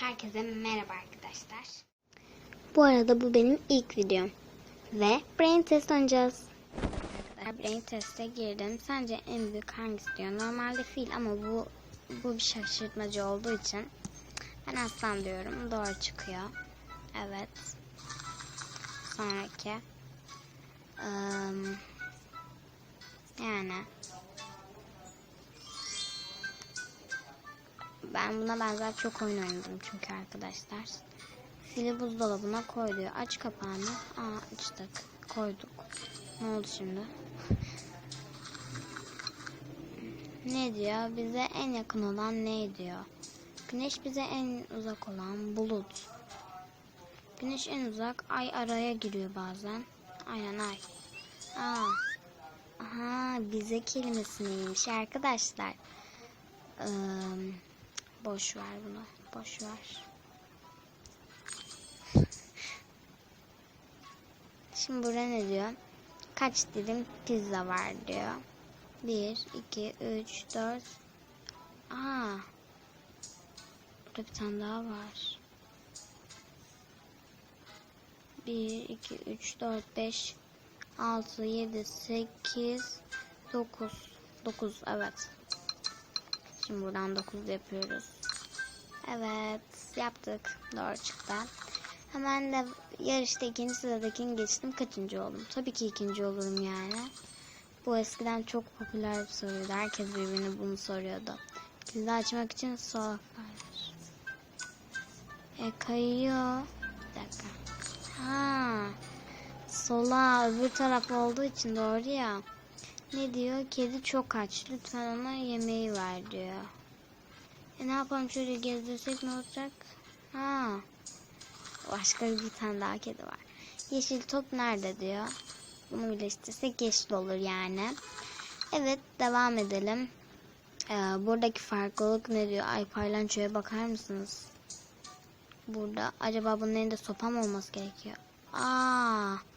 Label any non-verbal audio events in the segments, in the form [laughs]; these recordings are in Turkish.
Herkese merhaba arkadaşlar. Bu arada bu benim ilk videom. Ve brain test oynayacağız. Brain test'e girdim. Sence en büyük hangisi diyor. Normalde fil ama bu bu bir şaşırtmacı olduğu için ben aslan diyorum. Doğru çıkıyor. Evet. Sonraki. Im, yani Ben buna benzer çok oyun oynadım çünkü arkadaşlar. Fili buzdolabına koy. Aç kapağını. Aa açtık. Koyduk. Ne oldu şimdi? [laughs] Ne diyor? Bize en yakın olan ne diyor? Güneş bize en uzak olan bulut. Güneş en uzak, ay araya giriyor bazen. Aynen ay. Aa. Aha, bize kelimesiymiş arkadaşlar. Eee Boş ver bunu. Boş ver. [laughs] Şimdi burada ne diyor? Kaç dilim pizza var diyor. 1, 2, 3, 4. Aa. Burada bir tane daha var. 1, 2, 3, 4, 5, 6, 7, 8, 9. 9 evet. Şimdi buradan 9 yapıyoruz. Evet yaptık. Doğru çıktı. Hemen de yarışta ikinci sıradakini geçtim. Kaçıncı oldum? Tabii ki ikinci olurum yani. Bu eskiden çok popüler bir soruydu. Herkes birbirine bunu soruyordu. Kilidi açmak için sol paylaş. E kayıyor. Bir dakika. Ha. Sola öbür taraf olduğu için doğru ya. Ne diyor? Kedi çok aç. Lütfen ona yemeği ver diyor. E ne yapalım şöyle gezdirsek ne olacak? Ha. Başka bir tane daha kedi var. Yeşil top nerede diyor. Bunu birleştirsek yeşil olur yani. Evet devam edelim. Ee, buradaki farklılık ne diyor? Ay paylançoya bakar mısınız? Burada acaba bunun elinde sopa mı olması gerekiyor? Aa.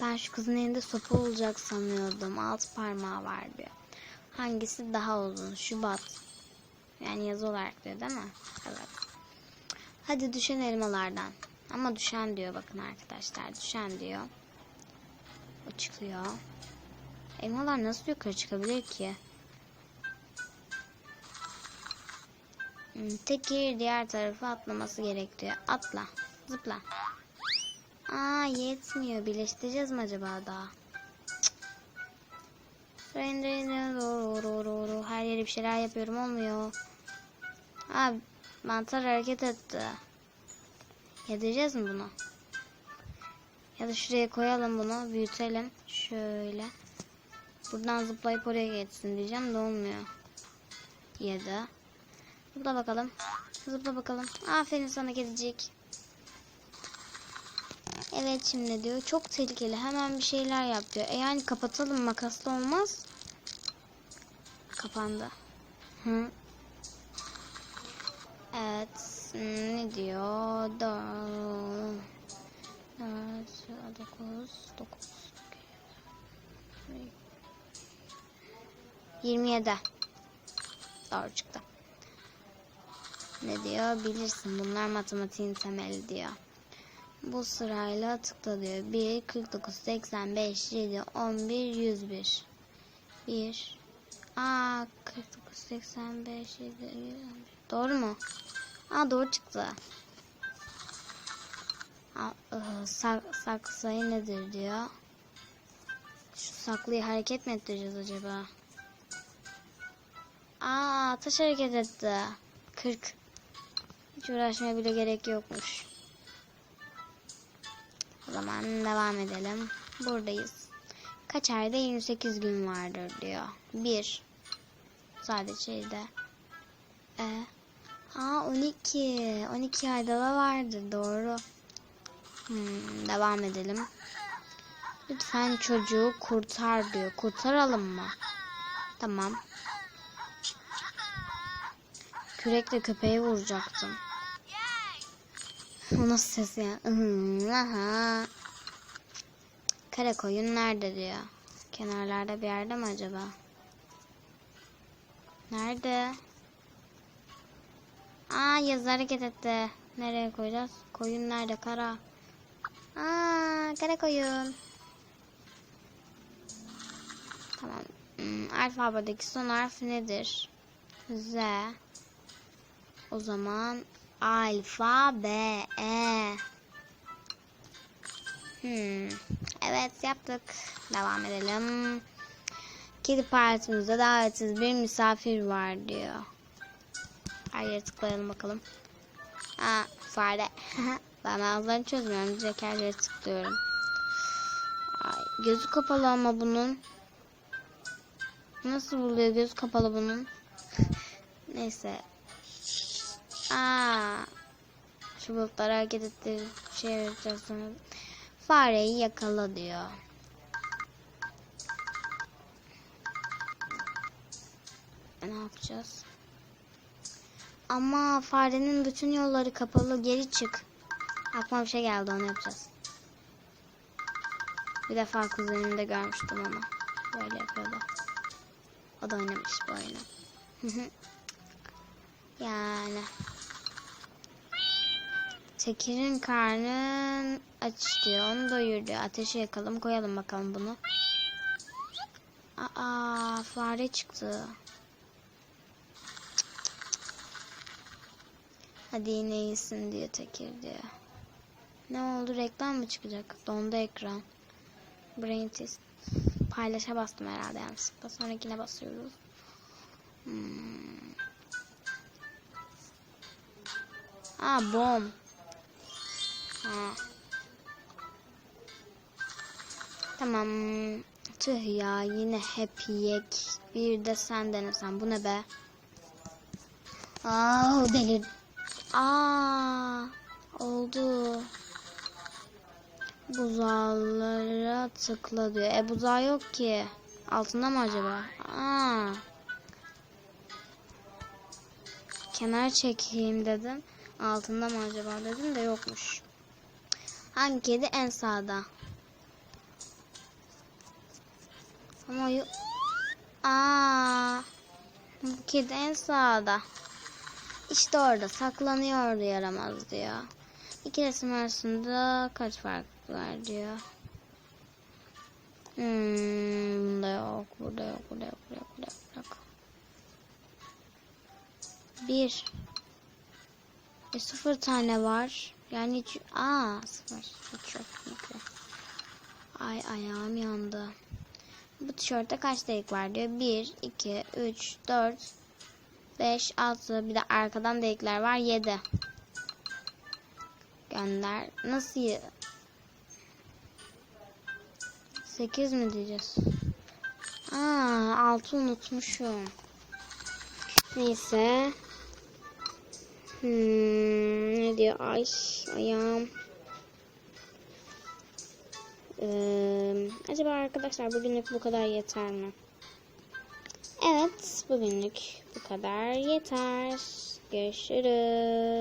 Ben şu kızın elinde sopa olacak sanıyordum. Alt parmağı var diyor. Hangisi daha uzun? Şubat. Yani yazı olarak diyor değil mi? Evet. Hadi düşen elmalardan. Ama düşen diyor bakın arkadaşlar. Düşen diyor. O çıkıyor. Elmalar nasıl yukarı çıkabilir ki? Hmm, Teki diğer tarafa atlaması gerek diyor. Atla. Zıpla. Aa yetmiyor. Birleştireceğiz mi acaba daha? Her yere bir şeyler yapıyorum olmuyor. Aa mantar hareket etti. Yedireceğiz mi bunu? Ya da şuraya koyalım bunu. Büyütelim. Şöyle. Buradan zıplayıp oraya geçsin diyeceğim de olmuyor. Yedi. Zıpla bakalım. Zıpla bakalım. Aferin sana kedicik. Evet şimdi diyor çok tehlikeli hemen bir şeyler yap diyor. E yani kapatalım makasla olmaz. Kapandı. Hı. Evet hmm, ne diyor? Do- Dört, dokuz, dokuz. Yirmi yedi. Doğru çıktı. Ne diyor? Bilirsin bunlar matematiğin temeli diyor. Bu sırayla tıkla diyor. 1, 49, 85, 7, 11, 101. 1. Aa 49, 85, 7, 111. Doğru mu? Aa doğru çıktı. Sak, sak sayı nedir diyor. Şu saklıyı hareket mi ettireceğiz acaba? Aa taş hareket etti. 40. Hiç uğraşmaya bile gerek yokmuş. Zaman devam edelim. Buradayız. Kaç ayda 28 gün vardır diyor. 1. Sadece şeyde. E. Aa 12. 12 ayda da vardır. Doğru. Hmm, devam edelim. Lütfen çocuğu kurtar diyor. Kurtaralım mı? Tamam. Kürekle köpeği vuracaktım. O nasıl ses ya? Ihı, aha. Kare koyun nerede diyor. Kenarlarda bir yerde mi acaba? Nerede? Aa yazı hareket etti. Nereye koyacağız? Koyun nerede? Kara. Aa kara koyun. Tamam. Hmm, alfabedeki son harf nedir? Z. O zaman alfabe. Hmm. Evet yaptık. Devam edelim. Kedi partimizde davetsiz bir misafir var diyor. Her yere tıklayalım bakalım. Aa fare. [laughs] ben ağızlarını çözmüyorum. Direkt her yere tıklıyorum. Ay, gözü kapalı ama bunun. Nasıl buluyor göz kapalı bunun? [laughs] Neyse. Aa. Şu bulutları hareket ettirip şey yapacağız sonra. Fareyi yakala diyor. Ne yapacağız? Ama farenin bütün yolları kapalı. Geri çık. Aklıma bir şey geldi onu yapacağız. Bir defa kuzenimde görmüştüm ama. Böyle yapıyordu. O da oynamış bu oyunu. [laughs] yani. Tekir'in karnın aç diyor. Onu doyur diyor. Ateşe yakalım koyalım bakalım bunu. Aa fare çıktı. Hadi yine iyisin diyor Tekir diyor. Ne oldu reklam mı çıkacak? Dondu ekran. Brain test. Paylaşa bastım herhalde yanlışlıkla. Sonrakine basıyoruz. Hmm. Aa bom. Ha. Tamam. Tüh ya yine hep yek. Bir de sen denesen. Bu ne be? Aa delir. Aa oldu. Buzağlara tıkla diyor. E buzağı yok ki. Altında mı acaba? Aa. Kenar çekeyim dedim. Altında mı acaba dedim de yokmuş. Hangi kedi en sağda? Ama yok. Aa. Bu kedi en sağda. İşte orada saklanıyordu yaramaz diyor. İki resim arasında kaç fark var diyor. Hmm, bunda yok, burada yok, burada yok, burada yok, burada yok, burada yok. Bir. E, sıfır tane var. Yani hiç... Aa sıfır. Hiç yok. Ay ayağım yandı. Bu tişörtte kaç delik var diyor. 1, 2, 3, 4, 5, 6. Bir de arkadan delikler var. 7. Gönder. Nasıl? ye- 8 mi diyeceğiz? Aa 6 unutmuşum. Neyse. Hmm, diyor? Ay ayağım. Ee, acaba arkadaşlar bugünlük bu kadar yeter mi? Evet bugünlük bu kadar yeter. Görüşürüz.